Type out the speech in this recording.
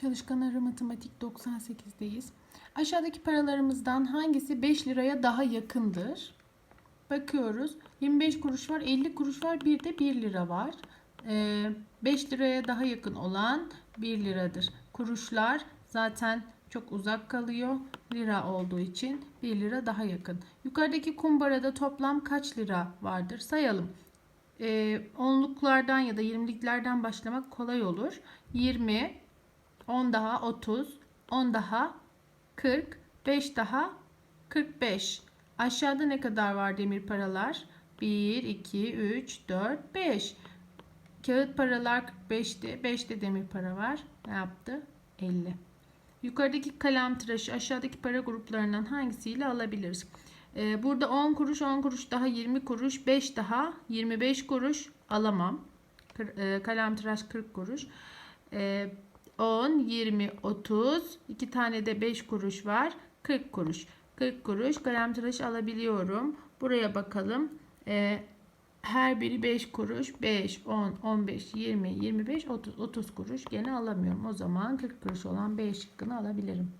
Çalışkanları Matematik 98'deyiz. Aşağıdaki paralarımızdan hangisi 5 liraya daha yakındır? Bakıyoruz. 25 kuruş var, 50 kuruş var, bir de 1 lira var. Ee, 5 liraya daha yakın olan 1 liradır. Kuruşlar zaten çok uzak kalıyor. Lira olduğu için 1 lira daha yakın. Yukarıdaki kumbarada toplam kaç lira vardır? Sayalım. Ee, onluklardan ya da yirmiliklerden başlamak kolay olur. 20, 10 daha 30, 10 daha 40, 5 daha 45. Aşağıda ne kadar var demir paralar? 1, 2, 3, 4, 5. Kağıt paralar 45'ti. 5 de demir para var. Ne yaptı? 50. Yukarıdaki kalem tıraşı aşağıdaki para gruplarından hangisiyle alabiliriz? Ee, burada 10 kuruş, 10 kuruş daha 20 kuruş, 5 daha 25 kuruş alamam. E, Kalem tıraş 40 kuruş. Ee, 10, 20, 30. 2 tane de 5 kuruş var. 40 kuruş. 40 kuruş kalem tıraş alabiliyorum. Buraya bakalım. Ee, her biri 5 kuruş. 5, 10, 15, 20, 25, 30. 30 kuruş. Gene alamıyorum. O zaman 40 kuruş olan B şıkkını alabilirim.